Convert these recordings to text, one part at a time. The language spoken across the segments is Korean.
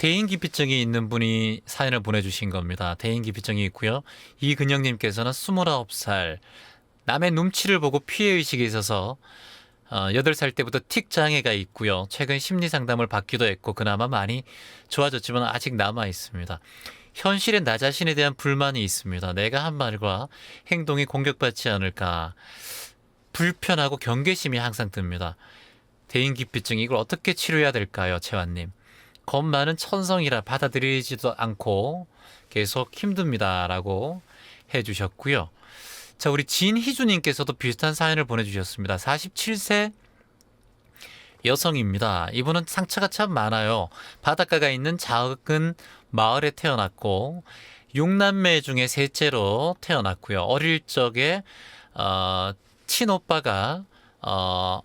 대인기피증이 있는 분이 사연을 보내주신 겁니다. 대인기피증이 있고요. 이근영님께서는 29살 남의 눈치를 보고 피해의식이 있어서 어, 8살 때부터 틱 장애가 있고요. 최근 심리 상담을 받기도 했고 그나마 많이 좋아졌지만 아직 남아 있습니다. 현실에 나 자신에 대한 불만이 있습니다. 내가 한 말과 행동이 공격받지 않을까 불편하고 경계심이 항상 듭니다. 대인기피증 이걸 어떻게 치료해야 될까요, 채환님? 겁 많은 천성이라 받아들이지도 않고 계속 힘듭니다라고 해주셨고요. 자, 우리 진희주님께서도 비슷한 사연을 보내주셨습니다. 47세 여성입니다. 이분은 상처가 참 많아요. 바닷가가 있는 작은 마을에 태어났고, 6남매 중에 셋째로 태어났고요. 어릴 적에, 어, 친오빠가, 어,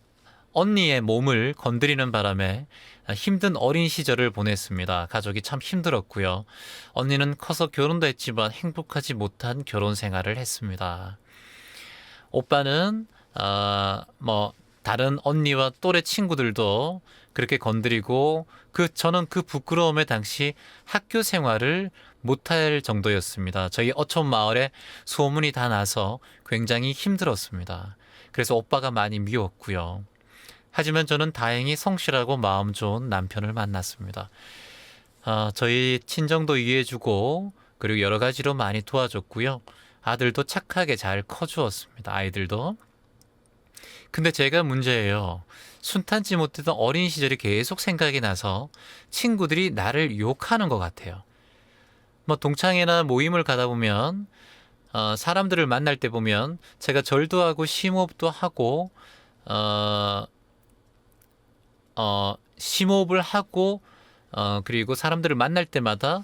언니의 몸을 건드리는 바람에 힘든 어린 시절을 보냈습니다. 가족이 참 힘들었고요. 언니는 커서 결혼도 했지만 행복하지 못한 결혼 생활을 했습니다. 오빠는 어, 뭐 다른 언니와 또래 친구들도 그렇게 건드리고 그 저는 그 부끄러움에 당시 학교 생활을 못할 정도였습니다. 저희 어촌 마을에 소문이 다 나서 굉장히 힘들었습니다. 그래서 오빠가 많이 미웠고요. 하지만 저는 다행히 성실하고 마음 좋은 남편을 만났습니다. 아, 저희 친정도 이해해주고 그리고 여러 가지로 많이 도와줬고요. 아들도 착하게 잘 커주었습니다. 아이들도. 근데 제가 문제예요. 순탄치 못했던 어린 시절이 계속 생각이 나서 친구들이 나를 욕하는 것 같아요. 뭐 동창회나 모임을 가다 보면 어, 사람들을 만날 때 보면 제가 절도 하고 심호흡도 하고 어, 어, 심호흡을 하고 어, 그리고 사람들을 만날 때마다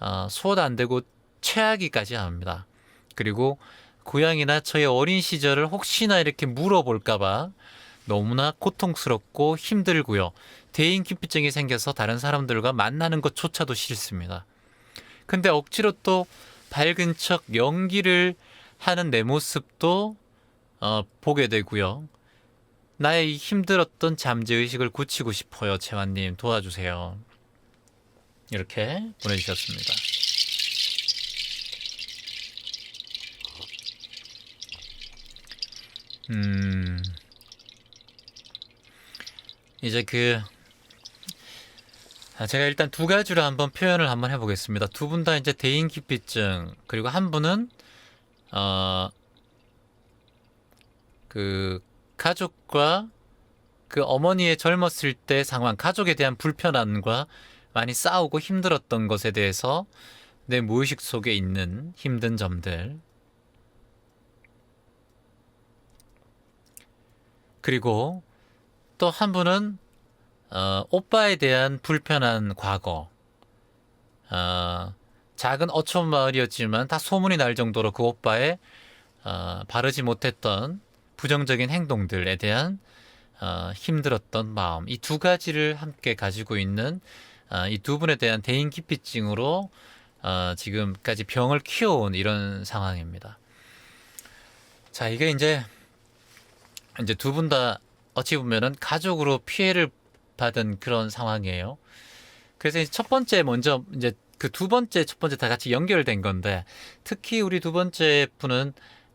어, 소화도 안 되고 체하기까지 합니다. 그리고 고향이나 저의 어린 시절을 혹시나 이렇게 물어볼까봐 너무나 고통스럽고 힘들고요. 대인기피증이 생겨서 다른 사람들과 만나는 것조차도 싫습니다. 근데 억지로 또 밝은 척 연기를 하는 내 모습도 어, 보게 되고요. 나의 이 힘들었던 잠재의식을 고치고 싶어요. 채환님 도와주세요. 이렇게 보내주셨습니다. 음, 이제 그, 아, 제가 일단 두 가지로 한번 표현을 한번 해보겠습니다. 두 분 다 이제 대인기피증, 그리고 한 분은, 어, 그, 가족과 그 어머니의 젊었을 때 상황, 가족에 대한 불편함과 많이 싸우고 힘들었던 것에 대해서 내 무의식 속에 있는 힘든 점들, 그리고 또 한 분은 어, 오빠에 대한 불편한 과거. 어, 작은 어촌 마을이었지만 다 소문이 날 정도로 그 오빠의 어, 바르지 못했던 부정적인 행동들에 대한 어, 힘들었던 마음. 이 두 가지를 함께 가지고 있는 어, 이두 분에 대한 대인기피증으로 어, 지금까지 병을 키워온 이런 상황입니다. 자, 이게 이제 이제 두 분 다 어찌 보면은 가족으로 피해를 받은 그런 상황이에요. 그래서 이제 첫 번째 먼저 이제 그 두 번째 첫 번째 다 같이 연결된 건데 특히 우리 두 번째 분은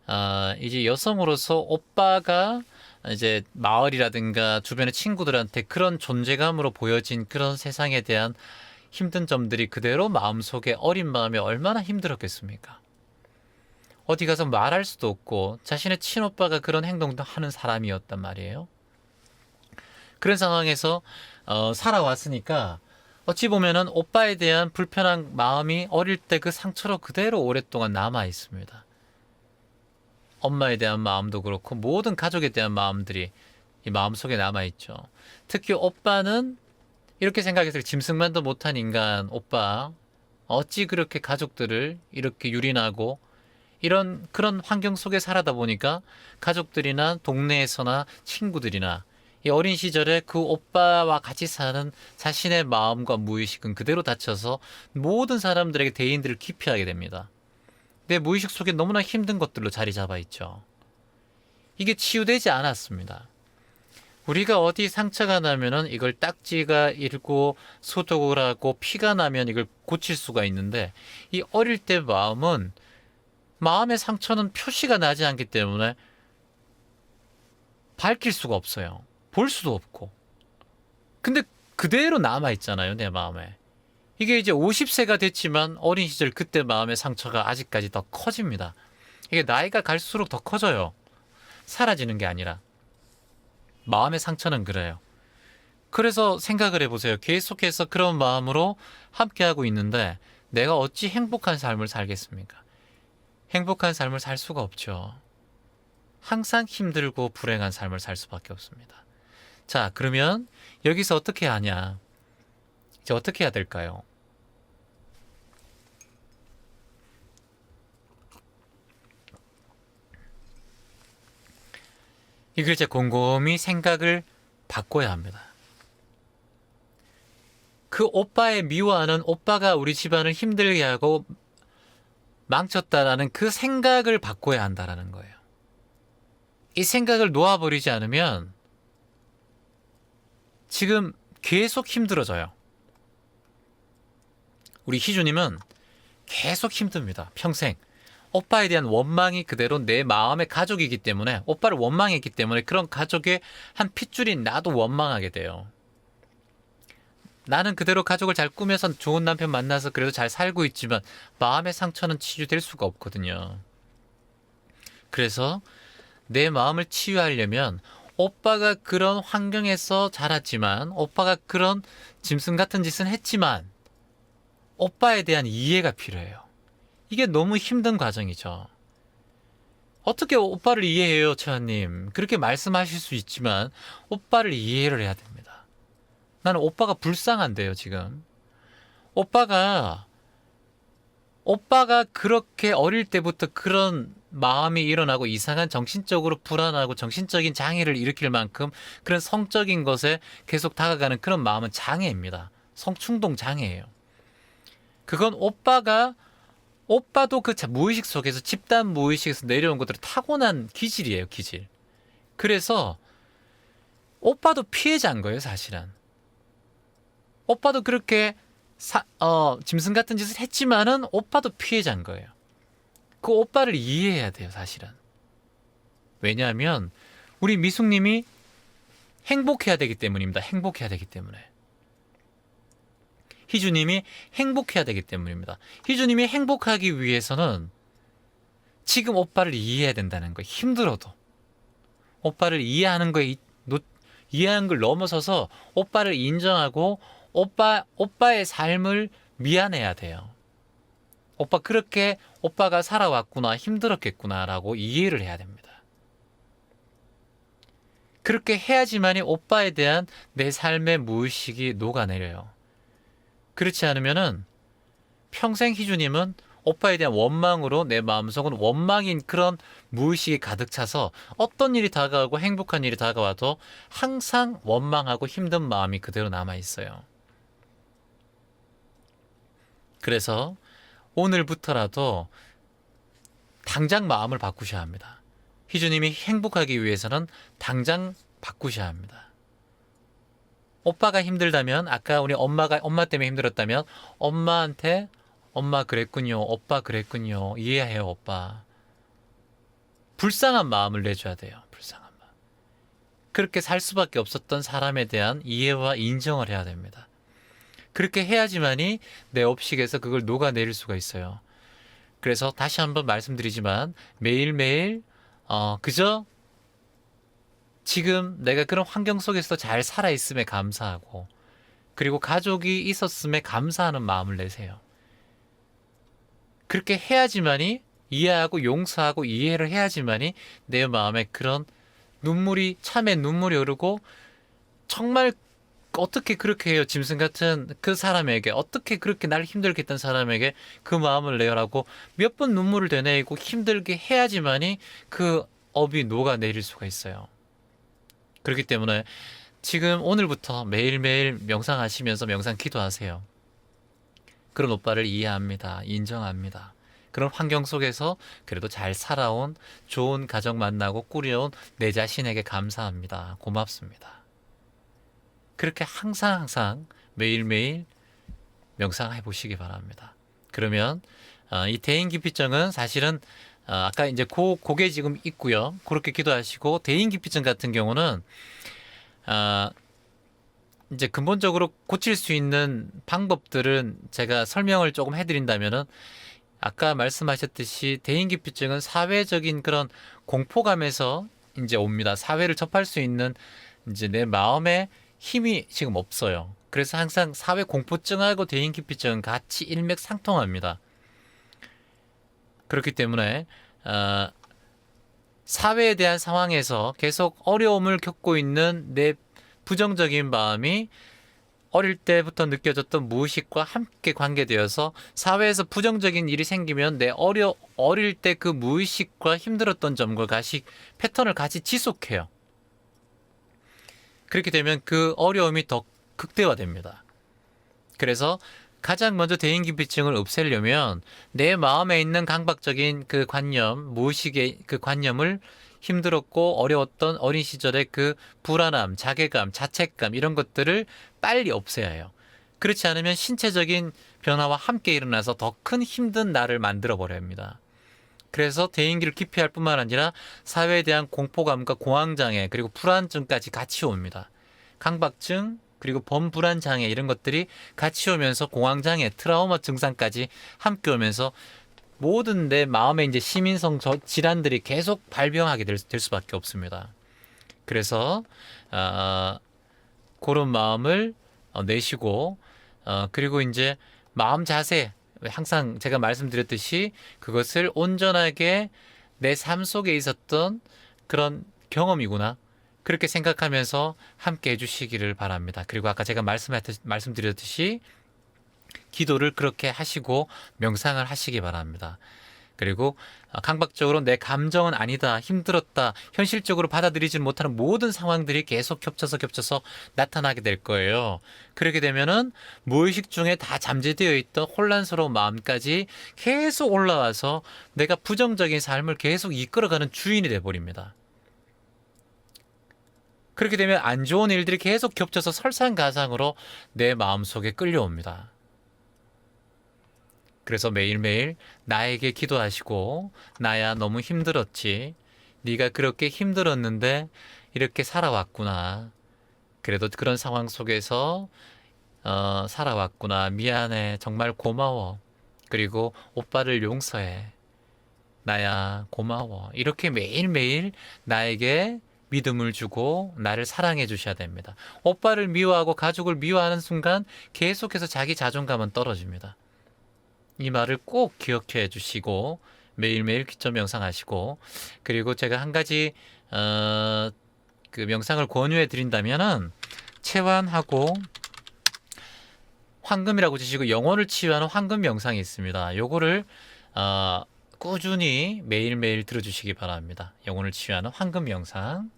어, 이제 여성으로서 오빠가 이제 마을이라든가 주변의 친구들한테 그런 존재감으로 보여진 그런 세상에 대한 힘든 점들이 그대로 마음속에 어린 마음에 얼마나 힘들었겠습니까? 어디 가서 말할 수도 없고 자신의 친오빠가 그런 행동도 하는 사람이었단 말이에요. 그런 상황에서 어, 살아왔으니까 어찌 보면은 오빠에 대한 불편한 마음이 어릴 때 그 상처로 그대로 오랫동안 남아 있습니다. 엄마에 대한 마음도 그렇고 모든 가족에 대한 마음들이 이 마음속에 남아 있죠. 특히 오빠는 이렇게 생각해서 짐승만도 못한 인간 오빠 어찌 그렇게 가족들을 이렇게 유린하고 이런 그런 환경 속에 살아다 보니까 가족들이나 동네에서나 친구들이나 이 어린 시절에 그 오빠와 같이 사는 자신의 마음과 무의식은 그대로 닫혀서 모든 사람들에게 대인들을 기피하게 됩니다. 내 무의식 속에 너무나 힘든 것들로 자리 잡아 있죠. 이게 치유되지 않았습니다. 우리가 어디 상처가 나면은 이걸 딱지가 일고 소독을 하고 피가 나면 이걸 고칠 수가 있는데 이 어릴 때 마음은 마음의 상처는 표시가 나지 않기 때문에 밝힐 수가 없어요. 볼 수도 없고. 근데 그대로 남아 있잖아요, 내 마음에. 이게 이제 50세가 됐지만 어린 시절 그때 마음의 상처가 아직까지 더 커집니다. 이게 나이가 갈수록 더 커져요. 사라지는 게 아니라. 마음의 상처는 그래요. 그래서 생각을 해보세요. 계속해서 그런 마음으로 함께하고 있는데 내가 어찌 행복한 삶을 살겠습니까? 행복한 삶을 살 수가 없죠. 항상 힘들고 불행한 삶을 살 수밖에 없습니다. 자, 그러면 여기서 어떻게 하냐? 이제 어떻게 해야 될까요? 이걸 이제 곰곰이 생각을 바꿔야 합니다. 그 오빠의 미워하는 오빠가 우리 집안을 힘들게 하고 망쳤다라는 그 생각을 바꿔야 한다라는 거예요. 이 생각을 놓아버리지 않으면 지금 계속 힘들어져요. 우리 희주님은 계속 힘듭니다. 평생. 오빠에 대한 원망이 그대로 내 마음의 가족이기 때문에 오빠를 원망했기 때문에 그런 가족의 한 핏줄인 나도 원망하게 돼요. 나는 그대로 가족을 잘 꾸며서 좋은 남편 만나서 그래도 잘 살고 있지만 마음의 상처는 치유될 수가 없거든요. 그래서 내 마음을 치유하려면 오빠가 그런 환경에서 자랐지만 오빠가 그런 짐승 같은 짓은 했지만 오빠에 대한 이해가 필요해요. 이게 너무 힘든 과정이죠. 어떻게 오빠를 이해해요, 최한님? 그렇게 말씀하실 수 있지만 오빠를 이해를 해야 됩니다. 나는 오빠가 불쌍한데요, 지금. 오빠가 오빠가 그렇게 어릴 때부터 그런 마음이 일어나고 이상한 정신적으로 불안하고 정신적인 장애를 일으킬 만큼 그런 성적인 것에 계속 다가가는 그런 마음은 장애입니다. 성충동 장애예요. 그건 오빠가 오빠도 그 자- 무의식 속에서 집단 무의식에서 내려온 것들을 타고난 기질이에요, 기질. 그래서 오빠도 피해자인 거예요, 사실은. 오빠도 그렇게 사, 어, 짐승 같은 짓을 했지만은 오빠도 피해자인 거예요. 그 오빠를 이해해야 돼요, 사실은. 왜냐하면 우리 미숙님이 행복해야 되기 때문입니다. 행복해야 되기 때문에. 희주님이 행복해야 되기 때문입니다. 희주님이 행복하기 위해서는 지금 오빠를 이해해야 된다는 거예요. 힘들어도. 오빠를 이해하는 거에 이해하는 걸 넘어서서 오빠를 인정하고 오빠 오빠의 삶을 미안해야 돼요. 오빠 그렇게 오빠가 살아왔구나 힘들었겠구나라고 이해를 해야 됩니다. 그렇게 해야지만이 오빠에 대한 내 삶의 무의식이 녹아내려요. 그렇지 않으면은 평생 희주님은 오빠에 대한 원망으로 내 마음속은 원망인 그런 무의식이 가득 차서 어떤 일이 다가오고 행복한 일이 다가와도 항상 원망하고 힘든 마음이 그대로 남아 있어요. 그래서 오늘부터라도 당장 마음을 바꾸셔야 합니다. 희주님이 행복하기 위해서는 당장 바꾸셔야 합니다. 오빠가 힘들다면 아까 우리 엄마가 엄마 때문에 힘들었다면 엄마한테 엄마 그랬군요. 오빠 그랬군요. 이해해요, 오빠. 불쌍한 마음을 내줘야 돼요. 불쌍한 마음. 그렇게 살 수밖에 없었던 사람에 대한 이해와 인정을 해야 됩니다. 그렇게 해야지만이 내 업식에서 그걸 녹아내릴 수가 있어요. 그래서 다시 한번 말씀드리지만 매일매일 어, 그저 지금 내가 그런 환경 속에서 잘 살아있음에 감사하고 그리고 가족이 있었음에 감사하는 마음을 내세요. 그렇게 해야지만이 이해하고 용서하고 이해를 해야지만이 내 마음에 그런 눈물이 참에 눈물이 흐르고 정말 어떻게 그렇게 해요 짐승 같은 그 사람에게 어떻게 그렇게 날 힘들게 했던 사람에게 그 마음을 내라고 몇 번 눈물을 되내고 힘들게 해야지만이 그 업이 녹아내릴 수가 있어요. 그렇기 때문에 지금 오늘부터 매일매일 명상하시면서 명상 기도하세요. 그런 오빠를 이해합니다. 인정합니다. 그런 환경 속에서 그래도 잘 살아온 좋은 가정 만나고 꾸려온 내 자신에게 감사합니다. 고맙습니다. 그렇게 항상 항상 매일매일 명상해 보시기 바랍니다. 그러면 어, 이 대인 기피증은 사실은 어, 아까 이제 고, 고개 지금 있고요. 그렇게 기도하시고 대인기피증 같은 경우는 아, 이제 근본적으로 고칠 수 있는 방법들은 제가 설명을 조금 해드린다면은 아까 말씀하셨듯이 대인기피증은 사회적인 그런 공포감에서 이제 옵니다. 사회를 접할 수 있는 이제 내 마음에 힘이 지금 없어요. 그래서 항상 사회 공포증하고 대인기피증은 같이 일맥상통합니다. 그렇기 때문에 어, 사회에 대한 상황에서 계속 어려움을 겪고 있는 내 부정적인 마음이 어릴 때부터 느껴졌던 무의식과 함께 관계되어서 사회에서 부정적인 일이 생기면 내 어려 어릴 때 그 무의식과 힘들었던 점과 같이 패턴을 같이 지속해요. 그렇게 되면 그 어려움이 더 극대화됩니다. 그래서 가장 먼저 대인기피증을 없애려면 내 마음에 있는 강박적인 그 관념, 무의식의 그 관념을 힘들었고 어려웠던 어린 시절의 그 불안함, 자괴감, 자책감 이런 것들을 빨리 없애야 해요. 그렇지 않으면 신체적인 변화와 함께 일어나서 더 큰 힘든 나를 만들어 버려 합니다. 그래서 대인기를 기피할 뿐만 아니라 사회에 대한 공포감과 공황장애 그리고 불안증까지 같이 옵니다. 강박증 그리고 범불안 장애 이런 것들이 같이 오면서 공황 장애, 트라우마 증상까지 함께 오면서 모든 내 마음의 이제 시민성 저- 질환들이 계속 발병하게 될, 될 수밖에 없습니다. 그래서 어, 그런 마음을 어, 내시고 어, 그리고 이제 마음 자세 항상 제가 말씀드렸듯이 그것을 온전하게 내 삶 속에 있었던 그런 경험이구나. 그렇게 생각하면서 함께 해주시기를 바랍니다. 그리고 아까 제가 말씀했, 말씀드렸듯이 기도를 그렇게 하시고 명상을 하시기 바랍니다. 그리고 어, 강박적으로 내 감정은 아니다, 힘들었다, 현실적으로 받아들이지 못하는 모든 상황들이 계속 겹쳐서 겹쳐서 나타나게 될 거예요. 그렇게 되면은 무의식 중에 다 잠재되어 있던 혼란스러운 마음까지 계속 올라와서 내가 부정적인 삶을 계속 이끌어가는 주인이 돼 버립니다. 그렇게 되면 안 좋은 일들이 계속 겹쳐서 설상가상으로 내 마음속에 끌려옵니다. 그래서 매일매일 나에게 기도하시고 나야 너무 힘들었지. 네가 그렇게 힘들었는데 이렇게 살아왔구나. 그래도 그런 상황 속에서 어, 살아왔구나. 미안해. 정말 고마워. 그리고 오빠를 용서해. 나야 고마워. 이렇게 매일매일 나에게 믿음을 주고 나를 사랑해 주셔야 됩니다. 오빠를 미워하고 가족을 미워하는 순간 계속해서 자기 자존감은 떨어집니다. 이 말을 꼭 기억해 주시고 매일매일 기점 명상하시고 그리고 제가 한 가지 어, 그 명상을 권유해 드린다면은 체완하고 황금이라고 주시고 영혼을 치유하는 황금 명상이 있습니다. 요거를 어, 꾸준히 매일매일 들어주시기 바랍니다. 영혼을 치유하는 황금 명상.